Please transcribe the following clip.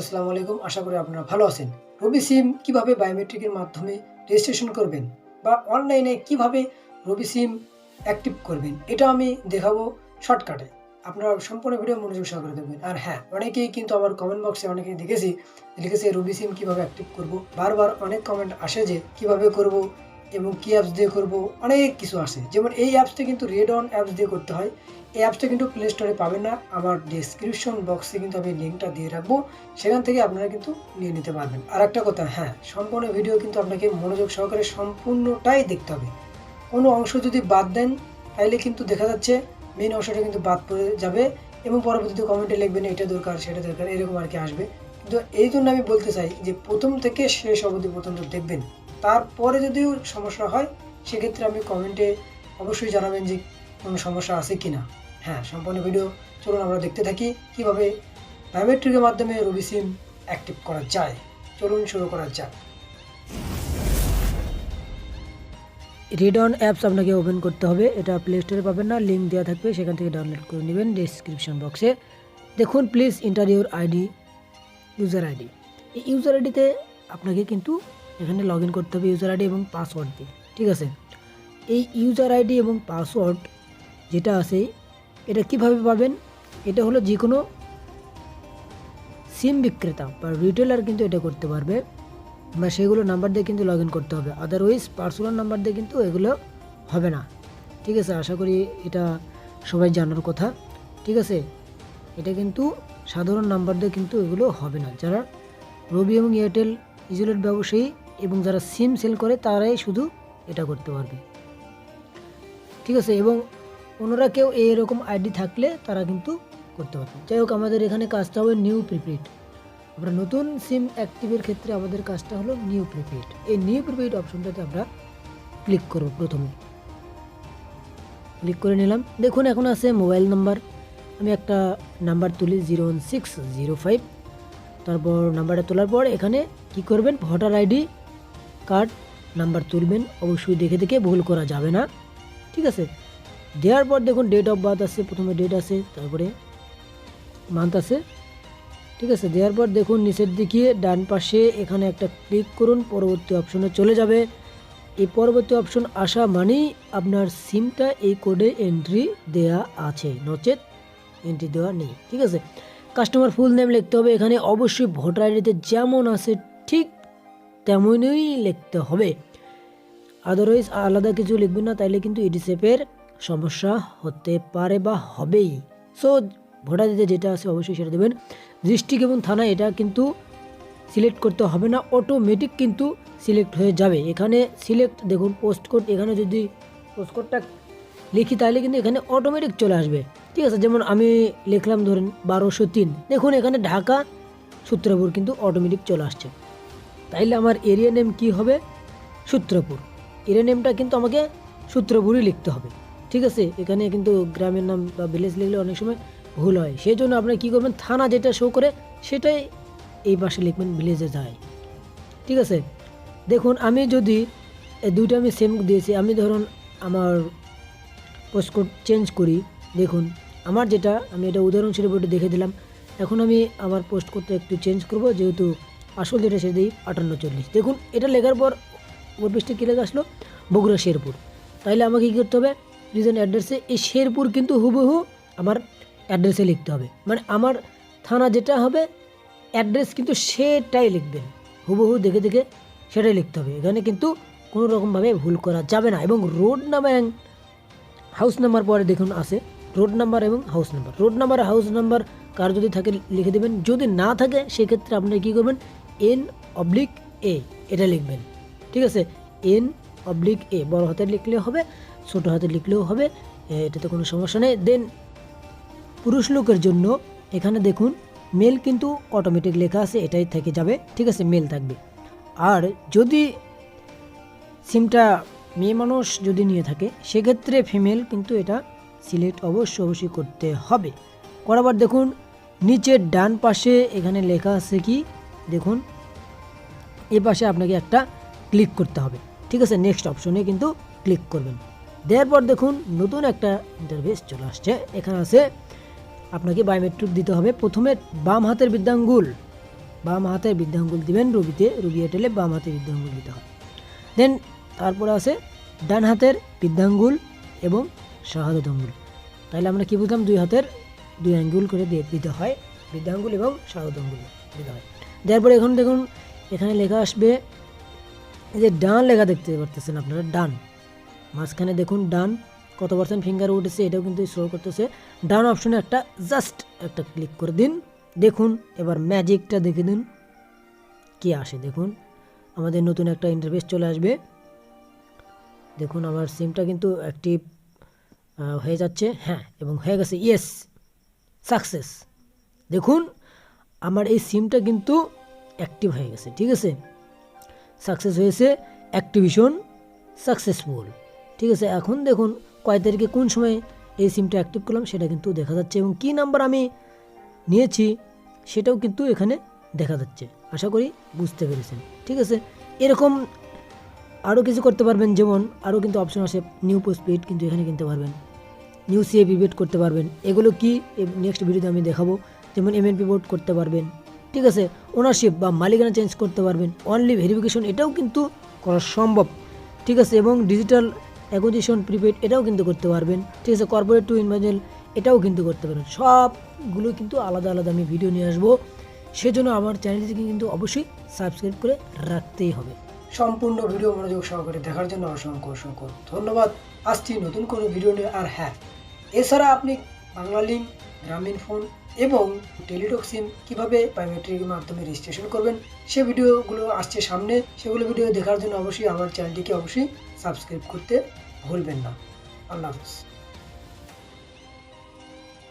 আসসালামু আলাইকুম, আশা করি আপনারা ভালো আছেন। রবি সিম কীভাবে বায়োমেট্রিকের মাধ্যমে রেজিস্ট্রেশন করবেন বা অনলাইনে কীভাবে রবি সিম অ্যাক্টিভ করবেন, এটা আমি দেখাবো শর্টকাটে আপনারা সম্পূর্ণ ভিডিও মনোযোগ সহকারে দেখবেন। আর হ্যাঁ অনেকেই কিন্তু আমার কমেন্ট বক্সে অনেকেই দেখেছি, লিখেছে রবি সিম কীভাবে অ্যাক্টিভ করব। বারবার অনেক কমেন্ট আসে যে কীভাবে করব এবং কি অ্যাপস দিয়ে করব, অনেক কিছু আছে। যেমন এই অ্যাপসটা কিন্তু রেড অন অ্যাপস দিয়ে করতে হয়। এই অ্যাপসটা কিন্তু প্লে স্টোরে পাবেন না। আমার ডিসক্রিপশন বক্সে কিন্তু আমি লিঙ্কটা দিয়ে রাখব। সেখান থেকে আপনারা কিন্তু নিয়ে নিতে পারবেন। আর একটা কথা হ্যাঁ সম্পূর্ণ ভিডিও কিন্তু আপনাকে মনোযোগ সহকারে সম্পূর্ণটাই দেখতে হবে। কোনো অংশ যদি বাদ দেন তাহলে কিন্তু দেখা যাচ্ছে মেন অংশটা কিন্তু বাদ পড়ে যাবে এবং পরবর্তীতে কমেন্টে লিখবেন, এটা দরকার, সেটা দরকার, এরকম আর কি আসবে। কিন্তু এই জন্য আমি বলতে চাই যে প্রথম থেকে শেষ অবধি পর্যন্ত দেখবেন। তারপরে যদিও সমস্যা হয়, সেক্ষেত্রে আপনি কমেন্টে অবশ্যই জানাবেন যে কোনো সমস্যা আছে কি না হ্যাঁ সম্পূর্ণ ভিডিও চলুন আমরা দেখতে থাকি কীভাবে বায়োমেট্রিকের মাধ্যমে রবি সিম অ্যাক্টিভ করা যায়। চলুন শুরু করা যাক। রিড অন অ্যাপস আপনাকে ওপেন করতে হবে, এটা প্লে স্টোরে পাবেন না লিঙ্ক দেওয়া থাকবে, সেখান থেকে ডাউনলোড করে নেবেন ডিসক্রিপশন বক্সে দেখুন please enter your ID user ID এই ইউজার আইডিতে আপনাকে কিন্তু এখানে লগ করতে হবে ইউজার আইডি এবং পাসওয়ার্ড দিয়ে, ঠিক আছে? এই ইউজার আইডি এবং পাসওয়ার্ড যেটা আছে, এটা কীভাবে পাবেন? এটা হলো যে কোনো সিম বিক্রেতা বা রিটেলার কিন্তু এটা করতে পারবে। বা সেগুলো নাম্বার দিয়ে কিন্তু লগ করতে হবে। আদারওয়াইজ পার্সোনাল নাম্বার দিয়ে কিন্তু এগুলো হবে না। ঠিক আছে? আশা করি এটা সবাই জানার কথা। ঠিক আছে? এটা কিন্তু সাধারণ নাম্বার দিয়ে কিন্তু এগুলো হবে না। যারা রবি এবং এয়ারটেল ইজুলেট ব্যবসায়ী এবং যারা সিম সেল করে, তারাই শুধু এটা করতে পারবে। ঠিক আছে? এবং ওনারা কেউ এরকম আইডি থাকলে তারা কিন্তু করতে পারবে। যাই হোক, আমাদের এখানে কাজটা হবে নিউ প্রিপেড আমরা নতুন সিম অ্যাক্টিভের ক্ষেত্রে আমাদের কাজটা হলো নিউ প্রিপেড এই নিউ প্রিপেড অপশনটাতে আমরা ক্লিক করব প্রথমে। ক্লিক করে নিলাম। দেখুন, এখন আছে মোবাইল নাম্বার। আমি একটা নাম্বার তুলি zero one six zero five. তারপর নাম্বারটা তোলার পর এখানে কি করবেন? ভোটার আইডি কার্ড, নাম্বার তুলবেন, অবশ্যই দেখে দেখে ভুল করা যাবে না। ঠিক আছে? দেওয়ার পর দেখুন ডেট অফ বার্থ আছে, প্রথমে ডেট আছে, তারপরে মান্থ আছে। ঠিক আছে? দেওয়ার পর দেখুন নিচের দিকে ডান পাশে এখানে একটা ক্লিক করুন, পরবর্তী অপশনে চলে যাবে। এই পরবর্তী অপশন আসা মানেই আপনার সিমটা এই কোডে এন্ট্রি দেয়া আছে। নচেত এন্ট্রি দেওয়া নেই। ঠিক আছে? কাস্টমার ফুল নেম লিখতে হবে। এখানে অবশ্যই ভোটার আইডিতে যেমন আছে, ঠিক তেমনই লিখতে হবে। আদারওয়াইজ আলাদা কিছু লিখবেন না, তাইলে কিন্তু ইডিসেপের সমস্যা হতে পারে বা হবেই। সো ভোটার দিতে যেটা আছে অবশ্যই সেটা দেবেন। ডিস্ট্রিক্ট এবং থানা, এটা কিন্তু সিলেক্ট করতে হবে না অটোমেটিক কিন্তু সিলেক্ট হয়ে যাবে। এখানে সিলেক্ট দেখুন পোস্ট কোড এখানে যদি পোস্ট কোডটা লিখি তাহলে কিন্তু এখানে অটোমেটিক চলে আসবে। ঠিক আছে, যেমন আমি লিখলাম ধরেন বারোশো তিন। দেখুন, এখানে ঢাকা, সূত্রপুর কিন্তু অটোমেটিক চলে আসছে। তাইলে আমার এরিয়া নেম কি হবে? সূত্রপুর। এরিয়া নেমটা কিন্তু আমাকে সূত্রপুরই লিখতে হবে। ঠিক আছে? এখানে কিন্তু গ্রামের নাম বা ভিলেজ লিখলে অনেক সময় ভুল হয়। সেই জন্য আপনারা কী করবেন? থানা যেটা শো করে সেটাই এই পাশে লিখবেন ভিলেজে যায়। ঠিক আছে? দেখুন, আমি যদি দুইটা আমি সেম দিয়েছি, আমি ধরুন আমার পোস্টকোড চেঞ্জ করি। দেখুন, আমার যেটা, আমি এটা উদাহরণস্বরূপ ওটা দেখে দিলাম। এখন আমি আমার পোস্ট কোডটা একটু চেঞ্জ করব, যেহেতু আসল যেটা সে দিই আটান্ন চল্লিশ। দেখুন, এটা লেখার পর ওর পেজটা কী লেখা আসলো? বগুড়া শেরপুর। তাইলে আমাকে কী করতে হবে? রিজন অ্যাড্রেসে এই শেরপুর কিন্তু হুবহু আমার অ্যাড্রেসে লিখতে হবে। মানে আমার থানা যেটা হবে, অ্যাড্রেস কিন্তু সেটাই লিখবেন। হুবহু দেখে দেখে সেটাই লিখতে হবে। এখানে কিন্তু কোনো রকমভাবে ভুল করা যাবে না। এবং রোড নাম্বার হাউস নাম্বার পরে দেখুন আছে, রোড নাম্বার এবং house number. Road number house number কার যদি থাকে লিখে দেবেন। যদি না থাকে, সেক্ষেত্রে আপনি কী করবেন? এন অবলিক এ এটা লিখবেন। ঠিক আছে? এন অবলিক এ বড় হাতে লিখলেও হবে, ছোটো হাতে লিখলেও হবে এটাতে কোনো সমস্যা নেই। দেন পুরুষ লোকের জন্য, এখানে দেখুন মেল কিন্তু অটোমেটিক লেখা আছে, এটাই থেকে যাবে। ঠিক আছে? মেল থাকবে। আর যদি সিমটা মেয়ে মানুষ যদি নিয়ে থাকে, সেক্ষেত্রে ফিমেল কিন্তু এটা সিলেক্ট অবশ্যই অবশ্যই করতে হবে। করাবার দেখুন, নিচের ডান পাশে এখানে লেখা আছে কি? দেখুন, এ পাশে আপনাকে একটা ক্লিক করতে হবে। ঠিক আছে নেক্সট অপশনে কিন্তু ক্লিক করবেন। দেওয়ার পর দেখুন, নতুন একটা ইন্টারভেস চলে আসছে। এখানে আছে, আপনাকে বায়োমেট্রিক দিতে হবে। প্রথমে বাম হাতের বৃদ্ধাঙ্গুল, বাম হাতের বৃদ্ধাঙ্গুল দিবেন রবিতে, রবি এয়ারটেলে বাম হাতে বৃদ্ধাঙ্গুল দিতে হবে। দেন তারপরে আছে, ডান হাতের বৃদ্ধাঙ্গুল এবং শাহাদত আঙ্গুল। তাহলে আমরা কী বুঝলাম? দুই হাতের দুই আঙ্গুল করে দিতে হয়, বৃদ্ধাঙ্গুল এবং শাহাদত আঙ্গুল দিতে হয়। দেওয়ার পরে এখন দেখুন, এখানে লেখা আসবে, এই যে ডান লেখা দেখতে পারতেছেন আপনারা, ডান। মাঝখানে দেখুন, ডান, কত পার্সেন্ট ফিঙ্গার উঠেছে, এটাও কিন্তু শো করতেছে। ডান অপশনে একটা জাস্ট একটা ক্লিক করে দিন। দেখুন, এবার ম্যাজিকটা দেখে দিন। কি আসে, দেখুন। আমাদের নতুন একটা ইন্টারফেস চলে আসবে। দেখুন, আমার সিমটা কিন্তু অ্যাক্টিভ হয়ে যাচ্ছে হ্যাঁ এবং হয়ে গেছে ইয়েস সাকসেস দেখুন আমার এই সিমটা কিন্তু অ্যাক্টিভ হয়ে গেছে, ঠিক আছে? সাকসেস হয়েছে অ্যাক্টিভিশন সাকসেসফুল ঠিক আছে? এখন দেখুন কয় তারিখে কোন সময়ে এই সিমটা অ্যাক্টিভ করলাম সেটা কিন্তু দেখা যাচ্ছে এবং কী নাম্বার আমি নিয়েছি সেটাও কিন্তু এখানে দেখা যাচ্ছে, আশা করি বুঝতে পেরেছেন, ঠিক আছে? এরকম আরও কিছু করতে পারবেন, যেমন আরও কিন্তু অপশন আছে নিউ পোস্টপেড কিন্তু এখানে কিনতে পারবেন নিউ সিএ পিভেট করতে পারবেন, এগুলো কি? নেক্সট ভিডিওতে আমি দেখাবো। যেমন এমএনপি বোর্ড করতে পারবেন। ঠিক আছে? ওনারশিপ বা মালিকানা চেঞ্জ করতে পারবেন। অনলি ভেরিফিকেশন এটাও কিন্তু করা সম্ভব। ঠিক আছে? এবং ডিজিটাল অ্যাকুইজিশন প্রিপেড এটাও কিন্তু করতে পারবেন। ঠিক আছে? কর্পোরেট টু ইনভাইজেল এটাও কিন্তু করতে পারবেন। সবগুলো কিন্তু আলাদা আলাদা আমি ভিডিও নিয়ে আসব। সেজন্য আমার চ্যানেলটিকে কিন্তু অবশ্যই সাবস্ক্রাইব করে রাখতেই হবে। সম্পূর্ণ ভিডিও মনোযোগ সহকারে দেখার জন্য অসংখ্য অসংখ্য ধন্যবাদ। আসছি নতুন কোনো ভিডিও নিয়ে আর হ্যাঁ এছাড়া আপনি বাংলা লিঙ্ক, গ্রামীণ ফোন এবং টেলিটক্সিন কীভাবে বায়োমেট্রিকের মাধ্যমে রেজিস্ট্রেশন করবেন, সে ভিডিওগুলো আসছে সামনে। সেগুলো ভিডিও দেখার জন্য অবশ্যই আমার চ্যানেলটিকে অবশ্যই সাবস্ক্রাইব করতে ভুলবেন না। আল্লাহ হাফিজ।